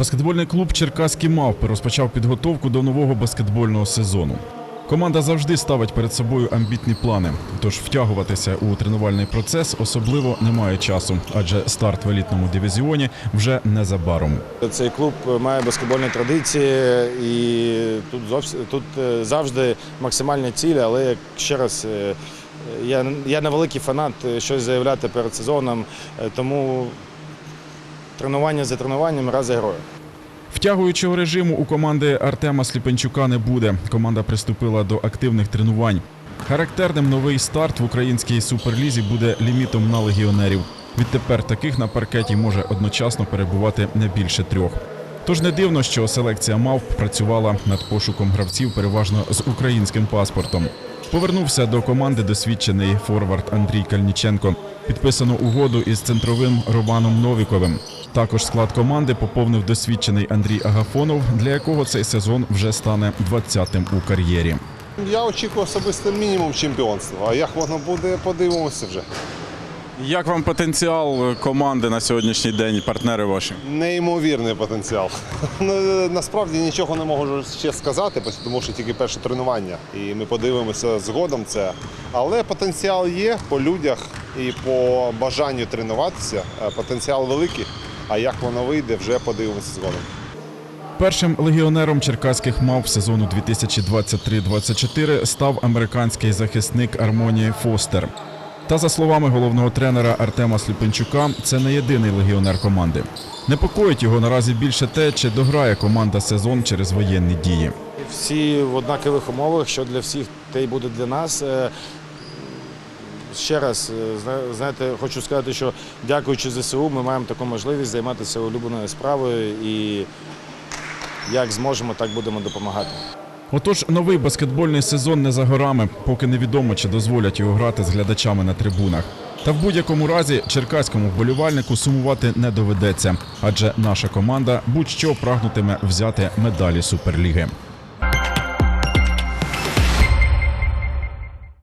Баскетбольний клуб Черкаські мавпи розпочав підготовку до нового баскетбольного сезону. Команда завжди ставить перед собою амбітні плани, тож втягуватися у тренувальний процес особливо немає часу, адже старт в елітному дивізіоні вже незабаром. Цей клуб має баскетбольні традиції і тут зовсім тут е, завжди максимальні цілі, але ще раз. е, Я, я не великий фанат е, щось заявляти перед сезоном, тому тренування за тренуванням раз грою. Втягуючого режиму у команди Артема Сліпенчука не буде. Команда приступила до активних тренувань. Характерним новий старт в українській суперлізі буде лімітом на легіонерів. Відтепер таких на паркеті може одночасно перебувати не більше трьох. Тож не дивно, що селекція мавп працювала над пошуком гравців переважно з українським паспортом. Повернувся до команди досвідчений форвард Андрій Кальніченко. Підписано угоду із центровим Романом Новіковим. Також склад команди поповнив досвідчений Андрій Агафонов, для якого цей сезон вже стане 20-тим у кар'єрі. Я очікую особисто мінімум чемпіонства. А як воно буде, подивимося вже. Як вам потенціал команди на сьогоднішній день, партнери ваші? Неймовірний потенціал. Ну, Насправді нічого не можу ще сказати, тому що тільки перше тренування. І ми подивимося згодом це. Але потенціал є по людях і по бажанню тренуватися. Е, Потенціал великий. А як воно вийде, вже подивимося згодом. Першим легіонером черкаських мав сезону 2023-24 став американський захисник Армонії Фостер. Та за словами головного тренера Артема Сліпенчука, це не єдиний легіонер команди. Непокоїть його наразі більше те, чи дограє команда сезон через воєнні дії. Всі в однакових умовах, що для всіх, те й буде для нас. Е, Ще раз, е, знаєте, хочу сказати, що дякуючи ЗСУ, ми маємо таку можливість займатися улюбленою справою і як зможемо, так будемо допомагати. Отож, новий баскетбольний сезон не за горами, поки невідомо, чи дозволять його грати з глядачами на трибунах. Та в будь-якому разі черкаському вболівальнику сумувати не доведеться, адже наша команда будь-що прагнутиме взяти медалі Суперліги.